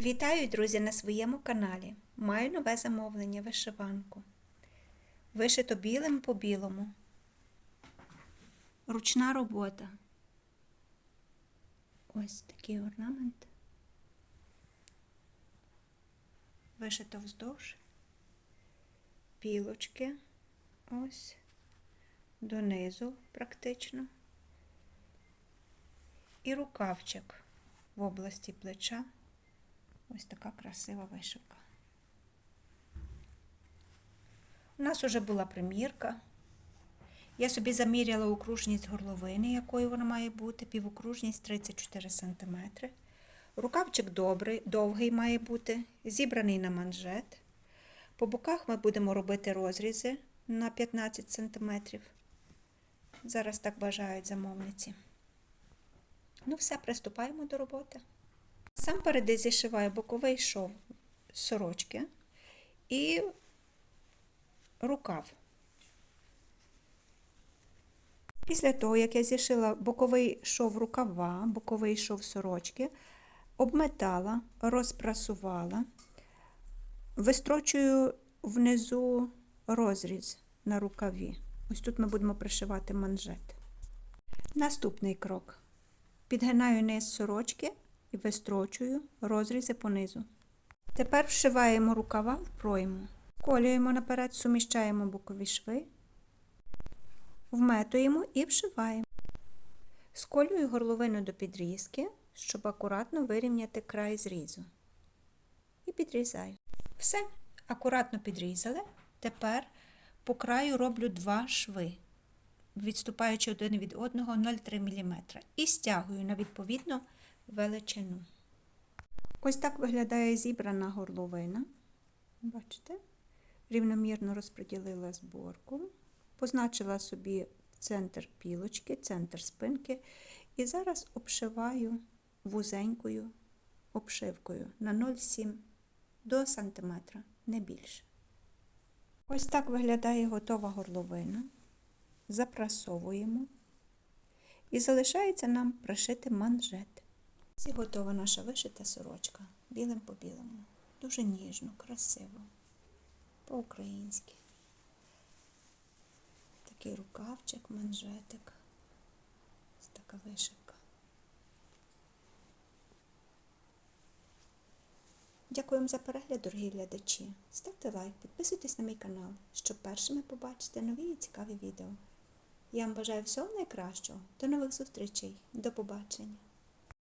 Вітаю, друзі, на своєму каналі. Маю нове замовлення вишиванку. Вишито білим по білому. Ручна робота. Ось такий орнамент. Вишито вздовж. Пілочки. Ось. Донизу практично. І рукавчик в області плеча. Ось така красива вишивка. У нас вже була примірка. Я собі заміряла окружність горловини, якою вона має бути, півокружність 34 см. Рукавчик добрий, довгий має бути, зібраний на манжет. По боках ми будемо робити розрізи на 15 см. Зараз так бажають замовниці. Ну, все, приступаємо до роботи. Сам перед зішиваю боковий шов сорочки і рукав. Після того, як я зішила боковий шов рукава, боковий шов сорочки, обметала, розпрасувала, вистрочую внизу розріз на рукаві. Ось тут ми будемо пришивати манжет. Наступний крок. Підгинаю низ сорочки і вистрочую розрізи понизу. Тепер вшиваємо рукава в пройму, колюємо наперед, суміщаємо бокові шви, вметуємо і вшиваємо. Сколюю горловину до підрізки, щоб акуратно вирівняти край зрізу. І підрізаю. Все, акуратно підрізали. Тепер по краю роблю два шви, відступаючи один від одного 0,3 мм. І стягую на відповідну величину. Ось так виглядає зібрана горловина. Бачите? Рівномірно розподілила зборку, позначила собі центр пілочки, центр спинки. І зараз обшиваю вузенькою обшивкою на 0,7 до сантиметра, не більше. Ось так виглядає готова горловина. Запрасовуємо. І залишається нам пришити манжет. Ось готова наша вишита сорочка білим по білому. Дуже ніжно, красиво, по-українськи. Такий рукавчик, манжетик. Ось така вишивка. Дякуємо за перегляд, дорогі глядачі. Ставте лайк, підписуйтесь на мій канал, щоб першими побачити нові і цікаві відео. Я вам бажаю всього найкращого. До нових зустрічей. До побачення!